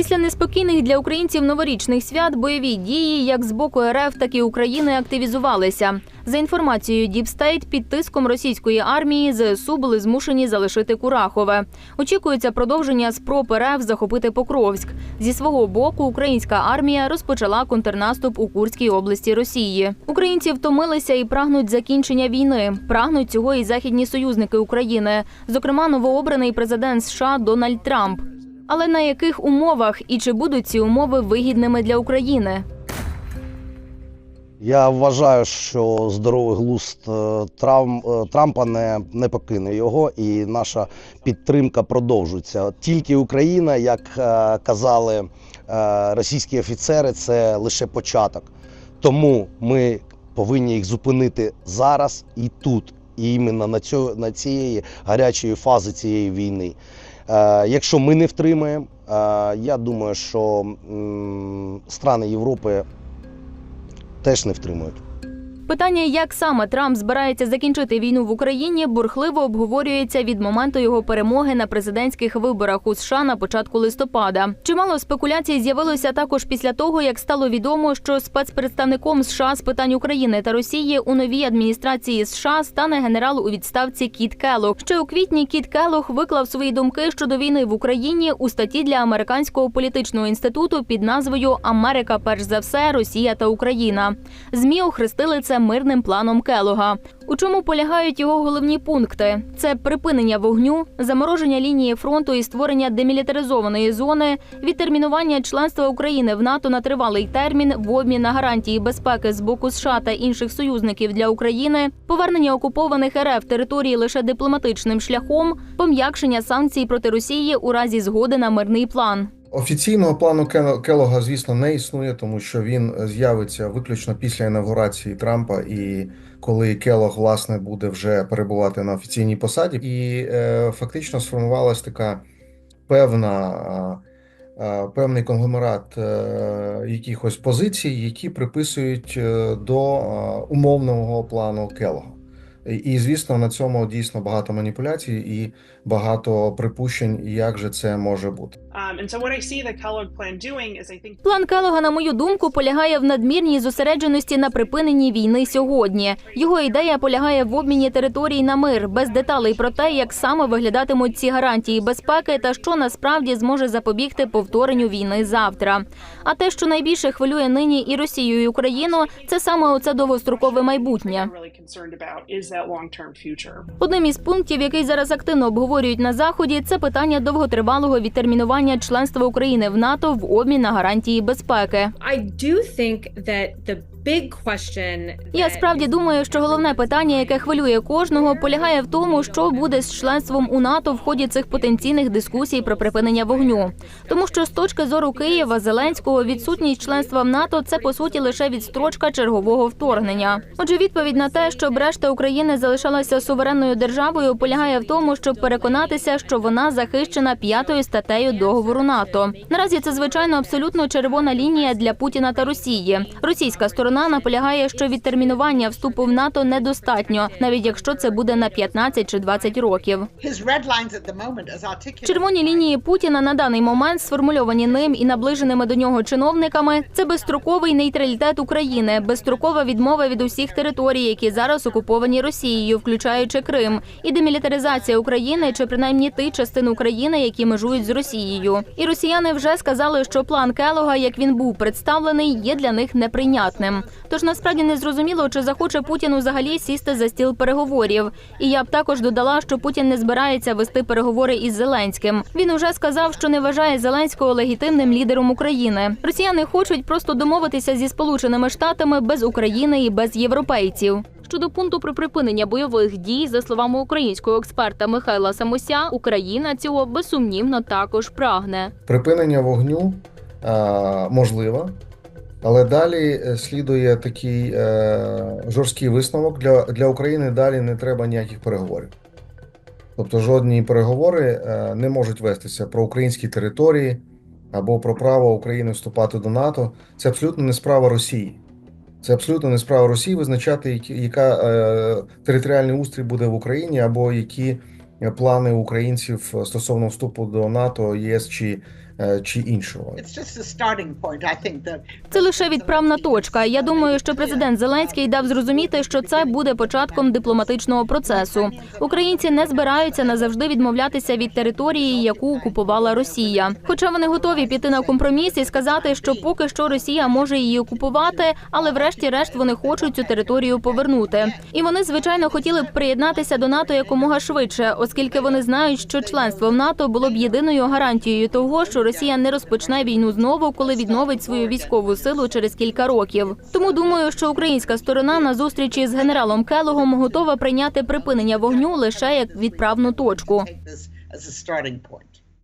Після неспокійних для українців новорічних свят бойові дії як з боку РФ, так і України активізувалися. За інформацією Діпстейт, під тиском російської армії ЗСУ були змушені залишити Курахове. Очікується продовження спроб РФ захопити Покровськ. Зі свого боку, українська армія розпочала контрнаступ у Курській області Росії. Українці втомилися і прагнуть закінчення війни. Прагнуть цього і західні союзники України, зокрема новообраний президент США Дональд Трамп. Але на яких умовах і чи будуть ці умови вигідними для України? Я вважаю, що здоровий глузд е, е, Трампа не, не покине його, і наша підтримка продовжується. Тільки Україна, як е, казали російські офіцери, це лише початок. Тому ми повинні їх зупинити зараз і тут, і іменно на цьо, на цієї гарячої фази цієї війни. Е, якщо ми не втримаємо, е, я думаю, що страни Європи теж не втримують. Питання, як саме Трамп збирається закінчити війну в Україні, бурхливо обговорюється від моменту його перемоги на президентських виборах у США на початку листопада. Чимало спекуляцій з'явилося також після того, як стало відомо, що спецпредставником США з питань України та Росії у новій адміністрації США стане генерал у відставці Кіт Келлог. Ще у квітні Кіт Келлог виклав свої думки щодо війни в Україні у статті для американського політичного інституту під назвою Америка, перш за все, Росія та Україна. Змі охрестили це мирним планом Келога. У чому полягають його головні пункти? Це припинення вогню, замороження лінії фронту і створення демілітаризованої зони, відтермінування членства України в НАТО на тривалий термін в обмін на гарантії безпеки з боку США та інших союзників для України, повернення окупованих РФ території лише дипломатичним шляхом, пом'якшення санкцій проти Росії у разі згоди на мирний план. Офіційного плану Келога, звісно, не існує, тому що він з'явиться виключно після інавгурації Трампа і коли Келог, власне, буде вже перебувати на офіційній посаді. І е, фактично сформувалась така певна, певний конгломерат е, якихось позицій, які приписують е, до умовного плану Келога. І, звісно, на цьому дійсно багато маніпуляцій і багато припущень, як же це може бути. Um, План Келога, на мою думку, полягає в надмірній зосередженості на припиненні війни сьогодні. Його ідея полягає в обміні територій на мир, без деталей про те, як саме виглядатимуть ці гарантії безпеки та що насправді зможе запобігти повторенню війни завтра. А те, що найбільше хвилює нині і Росію, і Україну, це саме оце довгострокове майбутнє. Одним із пунктів, який зараз активно обговорюють на заході, це питання довготривалого відтермінування членства України в НАТО в обмін на гарантії безпеки. I do think that the big question Я справді думаю, що головне питання, яке хвилює кожного, полягає в тому, що буде з членством у НАТО в ході цих потенційних дискусій про припинення вогню. Тому що з точки зору Києва Зеленського відсутність членства в НАТО це по суті лише відстрочка чергового вторгнення. Отже, відповідь на те, щоб решта України залишалася суверенною державою, полягає в тому, щоб переконатися, що вона захищена п'ятою статтею договору НАТО. Наразі це звичайно абсолютно червона лінія для Путіна та Росії. Російська сторона наполягає, що відтермінування вступу в НАТО недостатньо, навіть якщо це буде на 15 чи 20 років. Червоні лінії Путіна на даний момент сформульовані ним і наближеними до нього чиновниками. Це безстроковий нейтралітет України, безстрокова відмова від усіх територій, які зараз окуповані Росією, включаючи Крим, і демілітаризація України чи принаймні тих частин України, які межують з Росією. І росіяни вже сказали, що план Келога, як він був представлений, є для них неприйнятним. Тож насправді не зрозуміло, чи захоче Путін взагалі сісти за стіл переговорів. І я б також додала, що Путін не збирається вести переговори із Зеленським. Він уже сказав, що не вважає Зеленського легітимним лідером України. Росіяни хочуть просто домовитися зі Сполученими Штатами без України і без європейців. Щодо пункту про припинення бойових дій, за словами українського експерта Михайла Самося, Україна цього безсумнівно також прагне. Припинення вогню е, можливо, але далі е, слідує такий е, жорсткий висновок. Для, для України далі не треба ніяких переговорів. Тобто жодні переговори не можуть вестися про українські території або про право України вступати до НАТО. Це абсолютно не справа Росії. Це абсолютно не справа Росії визначати, яка е, територіальний устрій буде в Україні, або які е, плани українців стосовно вступу до НАТО, ЄС чи е, чи іншого. Це лише відправна точка. Я думаю, що президент Зеленський дав зрозуміти, що це буде початком дипломатичного процесу. Українці не збираються назавжди відмовлятися від території, яку окупувала Росія. Хоча вони готові піти на компроміс і сказати, що поки що Росія може її окупувати, але врешті-решт вони хочуть цю територію повернути. І вони звичайно хотіли б приєднатися до НАТО якомога швидше, оскільки вони знають, що членство в НАТО було б єдиною гарантією того, що Росія не розпочне війну знову, коли відновить свою військову силу через кілька років. Тому думаю, що українська сторона на зустрічі з генералом Келогом готова прийняти припинення вогню лише як відправну точку.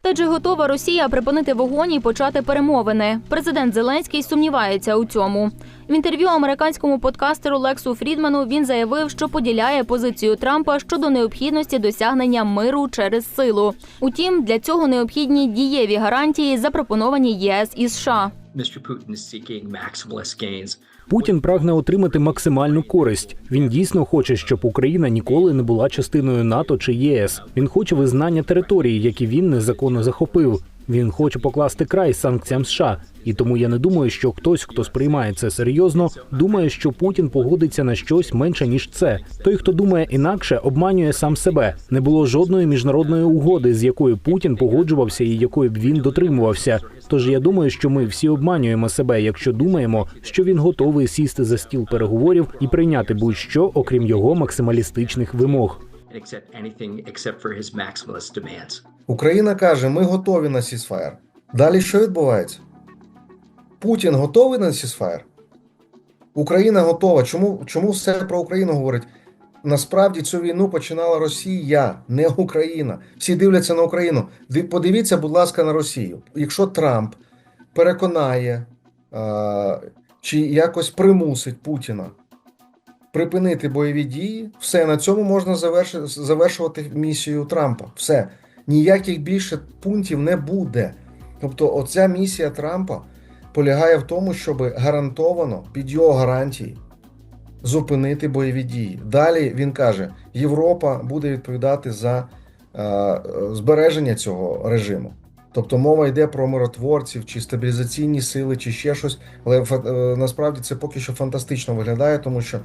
Та чи готова Росія припинити вогонь і почати перемовини? Президент Зеленський сумнівається у цьому. В інтерв'ю американському подкастеру Лексу Фрідману він заявив, що поділяє позицію Трампа щодо необхідності досягнення миру через силу. Утім, для цього необхідні дієві гарантії, запропоновані ЄС і США. Путін прагне отримати максимальну користь. Він дійсно хоче, щоб Україна ніколи не була частиною НАТО чи ЄС. Він хоче визнання території, які він незаконно захопив. Він хоче покласти край санкціям США. І тому я не думаю, що хтось, хто сприймає це серйозно, думає, що Путін погодиться на щось менше ніж це. Той, хто думає інакше, обманює сам себе. Не було жодної міжнародної угоди, з якою Путін погоджувався і якої б він дотримувався. Тож я думаю, що ми всі обманюємо себе, якщо думаємо, що він готовий сісти за стіл переговорів і прийняти будь-що, окрім його максималістичних вимог. Україна каже: ми готові на сісфаєр. Далі що відбувається? Путін готовий на сісфаєр? Україна готова. Чому, чому все про Україну говорить? Насправді цю війну починала Росія, не Україна. Всі дивляться на Україну. Подивіться, будь ласка, на Росію. Якщо Трамп переконає чи якось примусить Путіна припинити бойові дії, все на цьому можна завершити, завершувати місію Трампа. Все. Ніяких більше пунктів не буде. Тобто, оця місія Трампа полягає в тому, щоб гарантовано під його гарантії зупинити бойові дії. Далі він каже: Європа буде відповідати за е, збереження цього режиму. Тобто мова йде про миротворців чи стабілізаційні сили, чи ще щось. Але е, насправді це поки що фантастично виглядає, тому що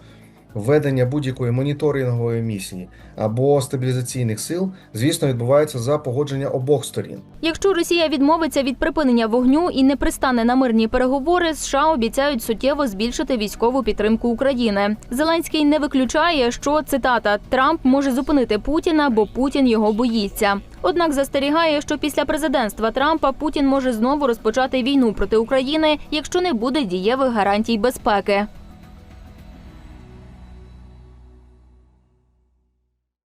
введення будь-якої моніторингової місії або стабілізаційних сил, звісно, відбувається за погодження обох сторін. Якщо Росія відмовиться від припинення вогню і не пристане на мирні переговори, США обіцяють суттєво збільшити військову підтримку України. Зеленський не виключає, що цитата Трамп може зупинити Путіна, бо Путін його боїться. Однак застерігає, що після президентства Трампа Путін може знову розпочати війну проти України, якщо не буде дієвих гарантій безпеки.